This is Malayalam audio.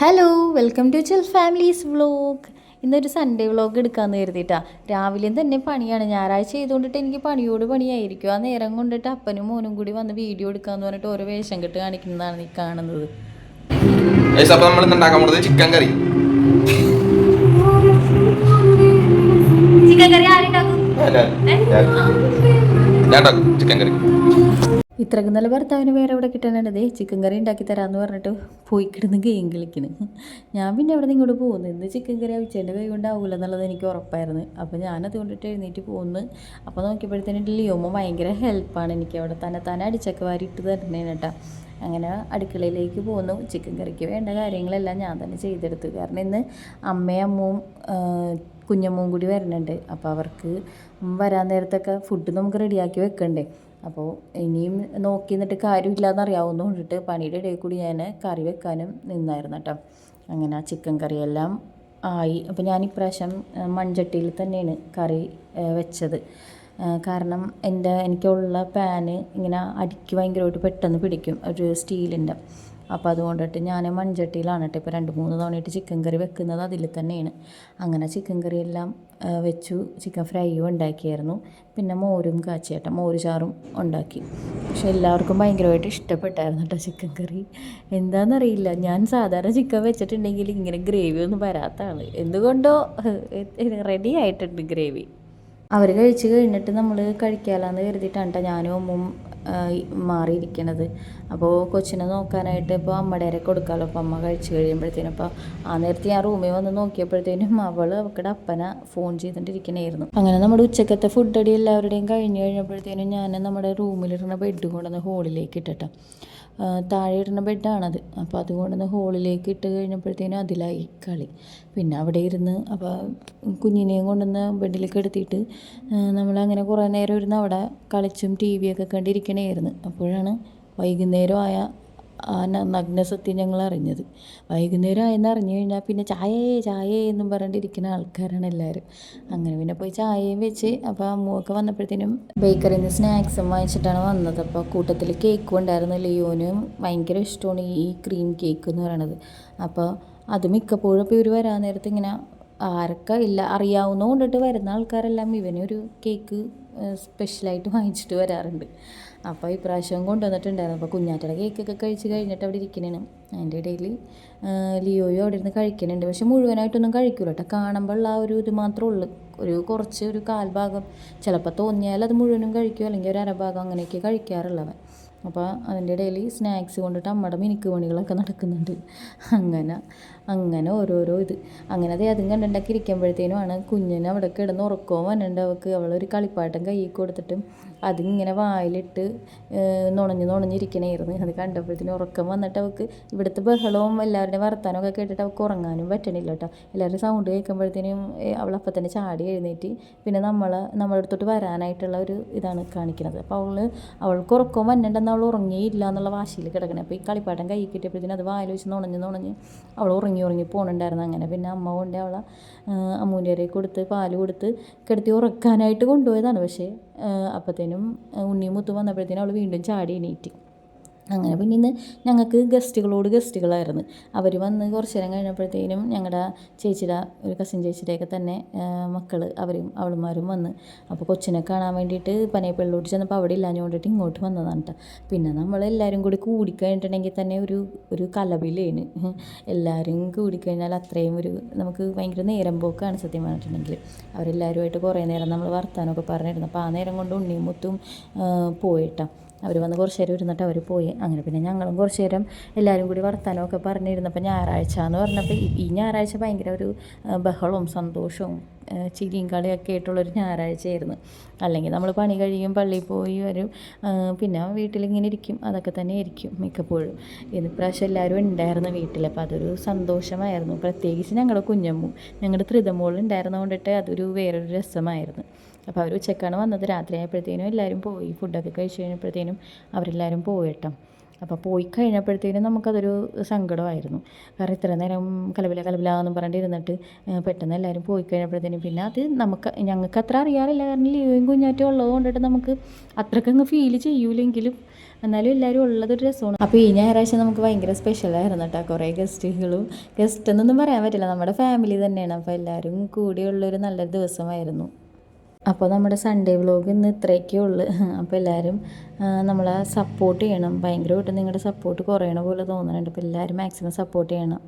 Hello welcome to chill families vlog ഇന്നൊരു സൺഡേ വ്ളോഗ് എടുക്കാമെന്ന് കരുതിയിട്ടാ രാവിലെയും തന്നെ പണിയാണ്. ഞായറാഴ്ച ചെയ്തുകൊണ്ടിട്ട് എനിക്ക് പണിയോട് പണിയായിരിക്കും. ആ നേരം കൊണ്ടിട്ട് അപ്പനും മോനും കൂടി വന്ന് വീഡിയോ എടുക്കാന്ന് പറഞ്ഞിട്ട് ഓരോ വേഷം കെട്ട് കാണിക്കുന്നതാണ് നീ കാണുന്നത്. ഗൈസ് അപ്പൊ നമ്മൾ ഇന്ന് ഉണ്ടാക്കാൻ പോകുന്നത് ചിക്കൻ കറി ചിക്കൻ കറി ആരുണ്ടാക്കും? ഞാൻ ഉണ്ടാക്കും. ചിക്കൻ കറി ഇത്രക്ക് നല്ല ഭർത്താവിന് വേറെ എവിടെ കിട്ടാനാണ്? ദേ ചിക്കൻ കറി ഉണ്ടാക്കി തരാമെന്ന് പറഞ്ഞിട്ട് പോയി കിടന്ന് ഗെയിം കളിക്കണ്. ഞാൻ പിന്നെ അവിടെ നിന്ന് ഇങ്ങോട്ട് പോകുന്നു. ഇന്ന് ചിക്കൻ കറി ഉച്ചേന്റെ കൈ കൊണ്ടാവില്ല എന്നുള്ളത് എനിക്ക് ഉറപ്പായിരുന്നു. അപ്പോൾ ഞാനത് കൊണ്ടിട്ട് എഴുന്നേറ്റ് പോകുന്നു. അപ്പോൾ നോക്കിയപ്പോഴത്തേനും ലിയോമ ഭയങ്കര ഹെൽപ്പാണ് എനിക്ക് അവിടെ തന്നെ തന്നെ അടിച്ചൊക്കെ ഇട്ട് തരണേന് കേട്ടോ അങ്ങനെ അടുക്കളയിലേക്ക് പോന്നു ചിക്കൻ കറിക്ക് വേണ്ട കാര്യങ്ങളെല്ലാം ഞാൻ തന്നെ ചെയ്തെടുത്തു. കാരണം ഇന്ന് അമ്മയും അമ്മവും കുഞ്ഞമ്മവും കൂടി വരുന്നുണ്ട്. അപ്പോൾ അവർക്ക് വരാൻ നേരത്തൊക്കെ ഫുഡ് നമുക്ക് റെഡിയാക്കി വെക്കണ്ടേ? അപ്പോൾ ഇനിയും നോക്കി നിന്നിട്ട് കാര്യമില്ലാന്ന് അറിയാവുന്ന കൊണ്ടിട്ട് പണിയുടെ ഇടയിൽ കൂടി ഞാൻ കറി വെക്കാനും നിന്നായിരുന്നു കേട്ടോ അങ്ങനെ ആ ചിക്കൻ കറിയെല്ലാം ആയി. അപ്പോൾ ഞാൻ ഇപ്രാവശ്യം മൺചട്ടിയിൽ തന്നെയാണ് കറി വെച്ചത്. കാരണം എന്റെ എനിക്കുള്ള പാന് ഇങ്ങനെ അടിക്ക് ഭയങ്കരമായിട്ട് പെട്ടെന്ന് പിടിക്കും ഒരു സ്റ്റീലിന്റെ. അപ്പോൾ അതുകൊണ്ടിട്ട് ഞാൻ മൺചട്ടിയിലാണ് കേട്ടോ ഇപ്പോൾ രണ്ട് മൂന്ന് തവണയായിട്ട് ചിക്കൻ കറി വെക്കുന്നത് അതിൽ തന്നെയാണ്. അങ്ങനെ ചിക്കൻ കറിയെല്ലാം വെച്ചു. ചിക്കൻ ഫ്രൈയും ഉണ്ടാക്കിയായിരുന്നു. പിന്നെ മോരും കാച്ചിയേട്ട മോര് ചാറും ഉണ്ടാക്കി. പക്ഷെ എല്ലാവർക്കും ഭയങ്കരമായിട്ട് ഇഷ്ടപ്പെട്ടായിരുന്നു കേട്ടോ ചിക്കൻ കറി. എന്താണെന്നറിയില്ല ഞാൻ സാധാരണ ചിക്കൻ വെച്ചിട്ടുണ്ടെങ്കിൽ ഇങ്ങനെ ഗ്രേവി ഒന്നും വരാത്തതാണ് എന്തുകൊണ്ടോ റെഡി ആയിട്ടുണ്ട് ഗ്രേവി അവർ കഴിച്ച് കഴിഞ്ഞിട്ട് നമ്മൾ കഴിക്കാമെന്ന് കരുതിയിട്ടാണ് ഞാനും അമ്മും മാറിയിരിക്കണത്. അപ്പോൾ കൊച്ചിനെ നോക്കാനായിട്ട് ഇപ്പോൾ അമ്മയുടെ കൊടുക്കാമല്ലോ അപ്പോൾ അമ്മ കഴിച്ചു കഴിയുമ്പോഴത്തേനും അപ്പോൾ ആ നേരത്തെ ഞാൻ റൂമിൽ വന്ന് നോക്കിയപ്പോഴത്തേനും അവൾ അവക്കടെ അപ്പന ഫോൺ ചെയ്തുകൊണ്ടിരിക്കണായിരുന്നു അങ്ങനെ നമ്മുടെ ഉച്ചക്കത്തെ ഫുഡ് അടി എല്ലാവരുടെയും കഴിഞ്ഞ് കഴിഞ്ഞപ്പോഴത്തേനും ഞാൻ നമ്മുടെ റൂമിലിരുന്ന ബെഡ് കൊണ്ടുവന്ന് ഹോളിലേക്ക് ഇട്ടിട്ടാ. ആ, താഴെ ഇടുന്ന ബെഡാണത്. അപ്പോൾ അതുകൊണ്ടൊന്ന് ഹോളിലേക്ക് ഇട്ട് കഴിഞ്ഞപ്പോഴത്തേനും അതിലായി കളി. പിന്നെ അവിടെ ഇരുന്ന് അപ്പോൾ കുഞ്ഞിനെയും കൊണ്ടുവന്ന് ബെഡിലേക്ക് എടുത്തിട്ട് നമ്മളങ്ങനെ കുറേ നേരം ഇരുന്ന് അവിടെ കളിച്ചും ടി വിയൊക്കെ കണ്ടിരിക്കണമായിരുന്നു അപ്പോഴാണ് വൈകുന്നേരം ആയ ആ നഗ്ന നഗ്നസത്യം ഞങ്ങൾ അറിഞ്ഞത് വൈകുന്നേരം ആയെന്ന് അറിഞ്ഞു കഴിഞ്ഞാൽ പിന്നെ ചായേ ചായേ എന്നും പറഞ്ഞിട്ടിരിക്കുന്ന ആൾക്കാരാണ് എല്ലാവരും അങ്ങനെ പിന്നെ പോയി ചായയും വെച്ച് അപ്പോൾ അമ്മുവൊക്കെ വന്നപ്പോഴത്തേനും ബേക്കറിയിൽ നിന്ന് സ്നാക്സും വാങ്ങിച്ചിട്ടാണ് വന്നത്. അപ്പോൾ കൂട്ടത്തിൽ കേക്കും ഉണ്ടായിരുന്നു ലിയോനും ഭയങ്കര ഇഷ്ടമാണ് ഈ ക്രീം കേക്ക് എന്ന് പറയണത്. അപ്പോൾ അത് മിക്കപ്പോഴും ഇപ്പോൾ ഇവർ വരാൻ നേരത്ത് ഇങ്ങനെ ആരൊക്കെ ഇല്ല അറിയാവുന്ന കൊണ്ടിട്ട് വരുന്ന ആൾക്കാരെല്ലാം ഇവനൊരു കേക്ക് സ്പെഷ്യലായിട്ട് വാങ്ങിച്ചിട്ട് വരാറുണ്ട്. അപ്പോൾ ഈ ഇപ്രാവശ്യം കൊണ്ടുവന്നിട്ടുണ്ടായിരുന്നു. അപ്പോൾ കുഞ്ഞാറ്റയുടെ കേക്കൊക്കെ കഴിച്ച് കഴിഞ്ഞിട്ട് അവിടെ ഇരിക്കണേണ് അതിന്റെ ഇടയിൽ ലിയോയും അവിടെ ഇരുന്ന് കഴിക്കുന്നുണ്ട് പക്ഷെ മുഴുവനായിട്ടൊന്നും കഴിക്കൂല കേട്ടോ. കാണുമ്പോൾ ആ ഒരു ഇത് മാത്രമേ ഉള്ളൂ. ഒരു കുറച്ച് ഒരു കാൽഭാഗം ചിലപ്പോൾ തോന്നിയാൽ അത് മുഴുവനും കഴിക്കും? അല്ലെങ്കിൽ ഒരു അരഭാഗം അങ്ങനെയൊക്കെ കഴിക്കാറുള്ളവൻ. അപ്പോൾ അതിന്റെ ഇടയിൽ സ്നാക്സ് കൊണ്ടിട്ട് അമ്മയുടെ മിനുക്ക് പണികളൊക്കെ നടക്കുന്നുണ്ട്. അങ്ങനെ. അങ്ങനെ ഓരോരോ ഇത്. അങ്ങനെ അത് അതും കണ്ടുണ്ടാക്കി ഇരിക്കുമ്പോഴത്തേനുമാണ് കുഞ്ഞിനെ അവിടെ കിടന്ന് ഉറക്കവും വന്നിട്ടുണ്ട് അവൾക്ക് അവളൊരു കളിപ്പാട്ടം കയ്യിൽ കൊടുത്തിട്ട് അതിങ്ങനെ വായിലിട്ട് നുണഞ്ഞ് നുണഞ്ഞിരിക്കണായിരുന്നു. അത് കണ്ടപ്പോഴത്തേനും ഉറക്കം വന്നിട്ട് അവൾക്ക് ഇവിടുത്തെ ബഹളവും എല്ലാവരുടെയും വർത്താനമൊക്കെ കേട്ടിട്ട് അവൾക്ക് ഉറങ്ങാനും പറ്റണില്ല കേട്ടോ. എല്ലാവരും സൗണ്ട് കേൾക്കുമ്പോഴത്തേനും അപ്പം തന്നെ ചാടി എഴുന്നേറ്റ് പിന്നെ നമ്മൾ നമ്മുടെ അടുത്തോട്ട് വരാനായിട്ടുള്ള ഒരു ഇതാണ് കാണിക്കുന്നത് അപ്പോൾ അവൾ അവൾക്ക് ഉറക്കം വന്നിട്ടുണ്ടെന്ന് അവൾ ഉറങ്ങിയില്ല എന്നുള്ള വാശിയിൽ കിടക്കണേ. അപ്പോൾ ഈ കളിപ്പാട്ടം കൈ കിട്ടിയപ്പോഴത്തേനും അത് വായിൽ വെച്ച് നുണഞ്ഞ് നുണഞ്ഞ് അവൾ ഉറങ്ങി ഉറങ്ങി ഉറങ്ങി പോകണുണ്ടായിരുന്നു അങ്ങനെ. പിന്നെ അമ്മ കൊണ്ടേ അവളെ അമ്മൂന്റെ കൊടുത്ത് പാൽ കൊടുത്ത് കിടത്തി ഉറക്കാനായിട്ട് കൊണ്ടുപോയതാണ്. പക്ഷേ അപ്പോഴത്തേനും ഉണ്ണിയും മുത്തും വന്നപ്പോഴത്തേനും അവൾ വീണ്ടും ചാടി എണീറ്റ്. അങ്ങനെ പിന്നെ ഇന്ന് ഞങ്ങൾക്ക് ഗസ്റ്റുകളോട് ഗസ്റ്റുകളായിരുന്നു. അവർ വന്ന് കുറച്ച് നേരം കഴിഞ്ഞപ്പോഴത്തേനും ഞങ്ങളുടെ ചേച്ചിയുടെ ഒരു കസിൻ ചേച്ചിയുടെയൊക്കെ തന്നെ മക്കൾ അവരും അവളുമാരും വന്ന്. അപ്പോൾ കൊച്ചിനെ കാണാൻ വേണ്ടിയിട്ട് പനയപ്പള്ളിലോട്ട് ചെന്നപ്പോൾ അവിടെ ഇല്ലാഞ്ഞു കൊണ്ടിട്ട് ഇങ്ങോട്ട് വന്നതാണ് കേട്ടോ പിന്നെ നമ്മളെല്ലാവരും കൂടി കൂടിക്കഴിഞ്ഞിട്ടുണ്ടെങ്കിൽ തന്നെ ഒരു ഒരു കലവിലേന് എല്ലാവരും കൂടിക്കഴിഞ്ഞാൽ അത്രയും ഒരു നമുക്ക് ഭയങ്കര നേരം പോക്കാണ് സത്യം പറഞ്ഞിട്ടുണ്ടെങ്കിൽ. അവരെല്ലാവരുമായിട്ട് കുറേ നേരം നമ്മൾ വർത്താനമൊക്കെ പറഞ്ഞിരുന്നു. അപ്പോൾ ആ നേരം കൊണ്ട് ഉണ്ണിയും മുത്തും പോയിട്ടാ അവർ വന്ന് കുറച്ച് നേരം ഇരുന്നിട്ട് അവർ പോയി. അങ്ങനെ പിന്നെ ഞങ്ങളും കുറച്ച് നേരം എല്ലാവരും കൂടി വർത്തമാനമൊക്കെ പറഞ്ഞിരുന്നപ്പോൾ ഞായറാഴ്ച എന്ന് പറഞ്ഞപ്പോൾ ഈ- ഞായറാഴ്ച ഭയങ്കര ഒരു ബഹളവും സന്തോഷവും ചിരിയും കളിയൊക്കെ ആയിട്ടുള്ളൊരു ഞായറാഴ്ചയായിരുന്നു. അല്ലെങ്കിൽ നമ്മൾ പണി കഴിയും പള്ളിയിൽ പോയി വരും പിന്നെ വീട്ടിലിങ്ങനെ ഇരിക്കും. അതൊക്കെ തന്നെ ആയിരിക്കും മിക്കപ്പോഴും. ഇന്ന് പ്രാവശ്യം എല്ലാവരും ഉണ്ടായിരുന്നു വീട്ടിൽ. അപ്പോൾ അതൊരു സന്തോഷമായിരുന്നു. പ്രത്യേകിച്ച് ഞങ്ങളുടെ കുഞ്ഞമ്മു ഞങ്ങളുടെ ത്രിതമോൾ ഉണ്ടായിരുന്നത് കൊണ്ടിട്ട് അതൊരു വേറൊരു രസമായിരുന്നു. അപ്പോൾ അവർ ഉച്ചക്കാണ് വന്നത്. രാത്രി ആയപ്പോഴത്തേനും എല്ലാവരും പോയി. ഫുഡൊക്കെ കഴിച്ച് കഴിഞ്ഞപ്പോഴത്തേനും അവരെല്ലാവരും പോയിട്ടോ അപ്പോൾ പോയി കഴിഞ്ഞപ്പോഴത്തേനും നമുക്കതൊരു സങ്കടമായിരുന്നു. കാരണം ഇത്ര നേരം കലവില കലബില എന്നും പറഞ്ഞിട്ട് പെട്ടെന്ന് എല്ലാവരും പോയി കഴിഞ്ഞപ്പോഴത്തേനും പിന്നെ അത് നമുക്ക് ഞങ്ങൾക്ക് അത്ര അറിയാറില്ല. കാരണം ലീവും കുഞ്ഞാറ്റവും ഉള്ളത് കൊണ്ടിട്ട് നമുക്ക് അത്രക്കങ്ങ് ഫീൽ ചെയ്യൂലെങ്കിലും എന്നാലും എല്ലാവരും ഉള്ളതൊരു രസമാണ്. അപ്പോൾ ഈ ഞായറാഴ്ച നമുക്ക് ഭയങ്കര സ്പെഷ്യലായിരുന്നു കേട്ടോ. കുറേ ഗസ്റ്റുകളും ഗസ്റ്റ് എന്നൊന്നും പറയാൻ പറ്റില്ല. നമ്മുടെ ഫാമിലി തന്നെയാണ്. അപ്പോൾ എല്ലാവരും കൂടിയുള്ളൊരു നല്ലൊരു ദിവസമായിരുന്നു. അപ്പോൾ നമ്മുടെ സൺഡേ വ്ലോഗ് ഇന്ന് ഇത്രയൊക്കെ ഉള്ളു. അപ്പോൾ എല്ലാവരും നമ്മളെ സപ്പോർട്ട് ചെയ്യണം. ഭയങ്കരമായിട്ട് നിങ്ങളുടെ സപ്പോർട്ട് കുറയണ പോലെ തോന്നുന്നുണ്ട് അപ്പോൾ എല്ലാവരും മാക്സിമം സപ്പോർട്ട് ചെയ്യണം.